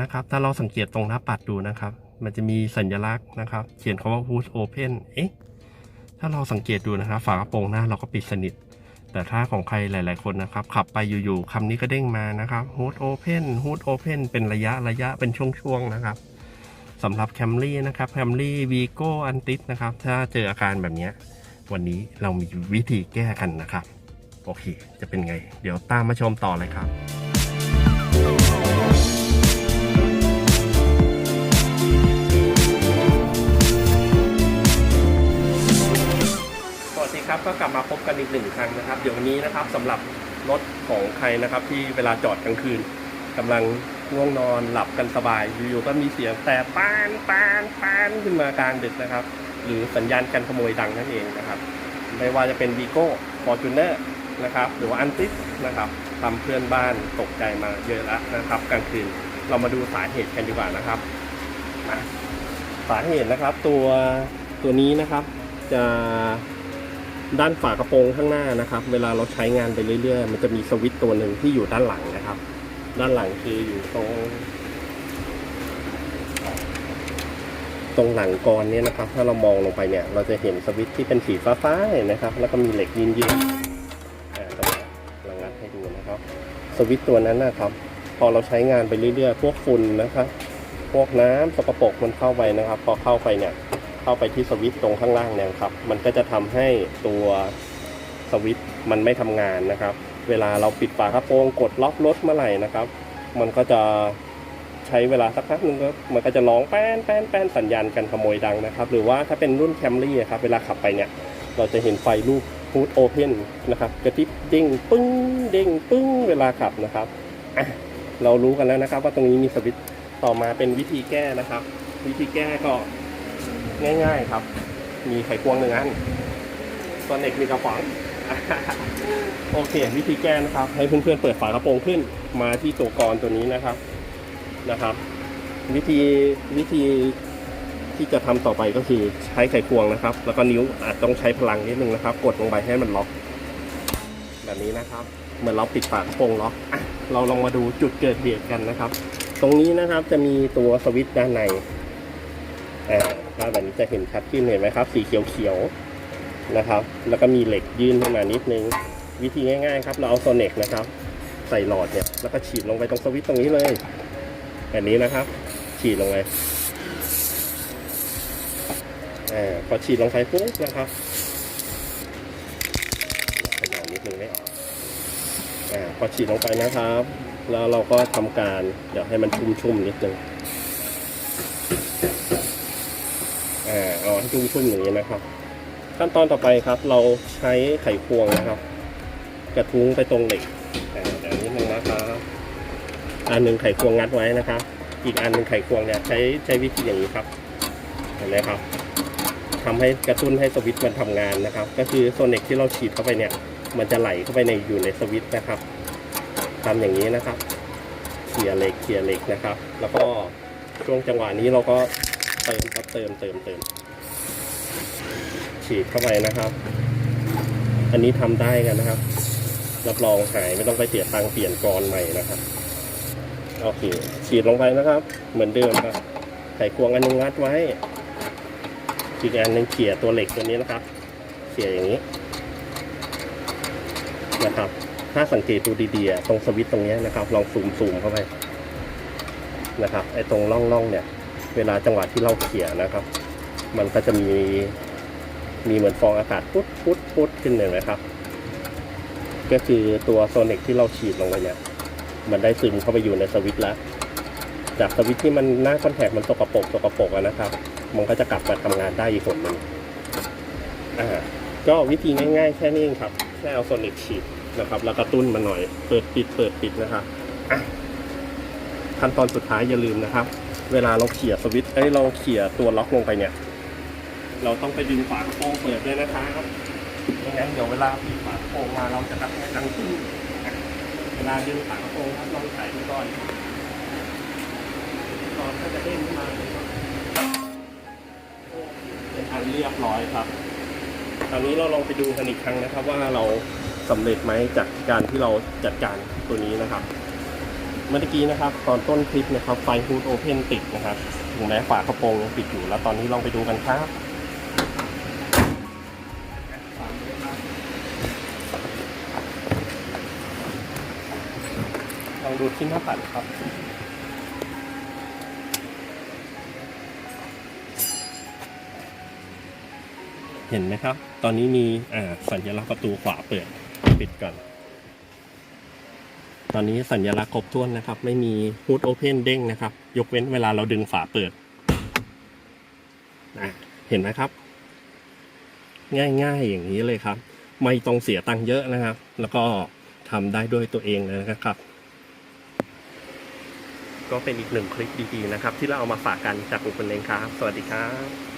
นะครับ ถ้าเราสังเกตตรงหน้าปัดดูนะครับ มันจะมีสัญลักษณ์นะครับ เขียนคำว่า push open เอ๊ะถ้าเราสังเกตดูนะครับ ฝากระโปรงหน้าเราก็ปิดสนิท แต่ถ้าของใครหลาย ๆ คนนะครับ ขับไปอยู่ๆคำนี้ก็เด้งมานะครับ hood open hood open เป็นระยะระยะเป็นช่วง ๆ นะครับสำหรับ Camry นะครับ Camry Vigo Antis นะครับ ถ้าเจออาการแบบนี้ วันนี้เรามีวิธีแก้กันนะครับ โอเค จะเป็นไง เดี๋ยวตามมาชมต่อเลยครับ ก็กลับมาพบกันอีกหนึ่งครั้งนะครับ เดี๋ยววันนี้นะครับสำหรับรถของใครนะครับ ที่เวลาจอดกลางคืนกำลังง่วงนอนหลับกันสบายอยู่ๆก็มีเสียงแต่ปานปานปานขึ้นมากลางดึกนะครับ หรือสัญญาณการขโมยดังนั่นเองนะครับ ไม่ว่าจะเป็นวีโก้ฟอร์จูเนอร์นะครับ หรือว่าอันติสนะครับทำเพื่อนบ้านตกใจมาเยอะแล้วนะครับกลางคืนเรามาดูสาเหตุกันดีกว่านะครับสาเหตุนะครับตัวตัวนี้นะครับจะ ด้านฝากระโปรงข้างหน้านะครับ เวลาเราใช้งานไปเรื่อยๆ มันจะมีสวิตช์ตัวหนึ่งที่อยู่ด้านหลังนะครับ ด้านหลังคืออยู่ตรง ตรงหลังกรเนี่ยนะครับ ถ้าเรามองลงไปเนี่ย เราจะเห็นสวิตช์ที่เป็นสีฟ้าๆเนี่ยนะครับ แล้วก็มีเหล็กยืนยืนรงงัดให้ดูนะครับ สวิตช์ตัวนั้นนะครับ พอเราใช้งานไปเรื่อยๆ พวกฝุ่นนะครับ พวกน้ำสกปรกมันเข้าไปนะครับ พอเข้าไปเนี่ย เข้าไปที่สวิตช์ตรงข้างล่างเนี่ยครับ มันก็จะทำให้ตัวสวิตช์มันไม่ทำงานนะครับ เวลาเราปิดฝากระโปรงกดล็อกรถเมื่อไหร่นะครับ มันก็จะใช้เวลาสักพักหนึ่งก็มันก็จะร้องแป้นแป้นแป้นสัญญาณการขโมยดังนะครับ หรือว่าถ้าเป็นรุ่นแคมรี่ครับเวลาขับไปเนี่ย เราจะเห็นไฟรูปฮูดโอเพนนะครับกระพริบเด้งปึ้งเด้งปึ้งเวลาขับนะครับอะเรารู้กันแล้วนะครับ ว่าตรงนี้มีสวิตช์ต่อมาเป็นวิธีแก้นะครับ วิธีแก้ก็ ง่าย ๆ ครับ มีไขควงหนึ่งอันตัวเน็กมีกระป๋องโอเค วิธีแก้นะครับ ให้เพื่อนๆเปิดฝากระโปรงขึ้น มาที่ตัวกรตัวนี้นะครับนะครับ วิธีวิธีที่จะทำต่อไปก็คือใช้ไขควงนะครับ แล้วก็นิ้วอาจต้องใช้พลังนิดนึงนะครับ กดลงไปให้มันล็อก แบบนี้นะครับเหมือนเราปิดฝากระโปรงล็อกเราลองมาดูจุดเกิดเหตุกันนะครับ ตรงนี้นะครับจะมีตัวสวิตช์ด้านใน อ่าถ้าแบบนี้จะเห็นชัดขึ้นเห็นไหมครับ สีเขียวๆนะครับ แล้วก็มีเหล็กยื่นขึ้นมานิดนึง วิธีง่ายๆครับ เราเอาโซเน็กนะครับ ใส่หลอดเนี่ย แล้วก็ฉีดลงไปตรงสวิตช์ตรงนี้เลย แบบนี้นะครับ ฉีดลงไปอ่าพอฉีดลงไปปุ๊บนะครับขยายนิดนึงไม่ออกอ่าพอฉีดลงไปนะครับ แล้วเราก็ทำการเดี๋ยวให้มันชุ่มๆนิดนึง อ่าเอาให้ชุ่มๆอย่างนี้นะครับ ขั้นตอนต่อไปครับ เราใช้ไขควงนะครับ กระทุ้งไปตรงเหล็กอ่าเดี๋ยวนิดนึงนะครับอันหนึ่งไขควงงัดไว้นะครับ อีกอันหนึ่งไขควงเนี่ยใช้ใช้วิธีอย่างนี้ครับ เห็นไหมครับทำให้กระตุ้นให้สวิตช์มันทำงานนะครับ ก็คือโซเน็กที่เราฉีดเข้าไปเนี่ย มันจะไหลเข้าไปในอยู่ในสวิตช์นะครับทำอย่างนี้นะครับเขี่ยเหล็กเขี่ยเหล็กนะครับ แล้วก็ช่วงจังหวะนี้เราก็ เติมครับเติมเติมเติมฉีดเข้าไปนะครับ อันนี้ทำได้กันนะครับ รับรองหายไม่ต้องไปเสียตังค์เปลี่ยนกรอนใหม่นะครับโอเคฉีดลงไปนะครับ เหมือนเดิมครับไขควงอันหนึงงัดไว้อีกอันหนึงเขี่ยตัวเหล็กตัวนี้นะครับเขี่ยอย่างนี้นะครับ ถ้าสังเกตดูดีๆตรงสวิตช์ตรงนี้นะครับ ลองซูมซูมเข้าไปนะครับไอ้ตรงร่องๆเนี่ย เวลาจังหวะที่เราเขี่ยนะครับ มันก็จะมีมีเหมือนฟองอากาศพุดพุดพุดขึ้นเลยนะครับ ก็คือตัวโซนิกที่เราฉีดลงไปเนี่ยมันได้ซึมเข้าไปอยู่ในสวิตช์แล้ว จากสวิตช์ที่มันหน้าคอนแทคมันตกกระปกตกกระปกอะนะครับ มันก็จะกลับมาทำงานได้อีกคนหนึ่งอ่าก็วิธีง่ายๆ แค่นี้เองครับแค่เอาโซนิกฉีดนะครับ แล้วกระตุ้นมันหน่อย เปิดปิดเปิดปิดนะครับขั้นตอนสุดท้ายอย่าลืมนะครับ เวลาเราเขี่ยสวิตช์เอ้ยเราเขี่ยตัวล็อกลงไปเนี่ย เราต้องไปดึงฝากระโปรงเปิดด้วยนะครับไม่งั้นเดี๋ยวเวลาปิดฝากระโปรงมาเราจะกระแทกดังขึ้นอะเวลาดึงฝากระโปรงครับลองใส่ดูก่อนตอนก็จะเด้งขึ้นมาเลยครับเป็นอันเรียบร้อยครับคราวนี้เราลองไปดูกันอีกครั้งนะครับ ว่าเราสำเร็จไหมจากการที่เราจัดการตัวนี้นะครับ เมื่อกี้นะครับ ตอนต้นคลิปนะครับไฟฮูดโอเพนติดนะครับถึงแม้ฝากระโปรงยังปิดอยู่แล้วตอนนี้ลองไปดูกันครับลองดูที่หน้าปัดครับเห็นไหมครับ ตอนนี้มีอ่าสัญลักษณ์ประตูขวาเปิด ปิดก่อน ตอนนี้สัญญลักษณ์ครบถ้วนนะครับ ไม่มีฮูดโอเพนเด้งนะครับ ยกเว้นเวลาเราดึงฝาเปิดอะเห็นไหมครับ ง่ายๆอย่างนี้เลยครับ ไม่ต้องเสียตังค์เยอะนะครับ แล้วก็ทำได้ด้วยตัวเองเลยนะครับ ก็เป็นอีกหนึ่งคลิปดีๆนะครับ ที่เราเอามาฝากกันจากอุปนเลงครับ สวัสดีครับ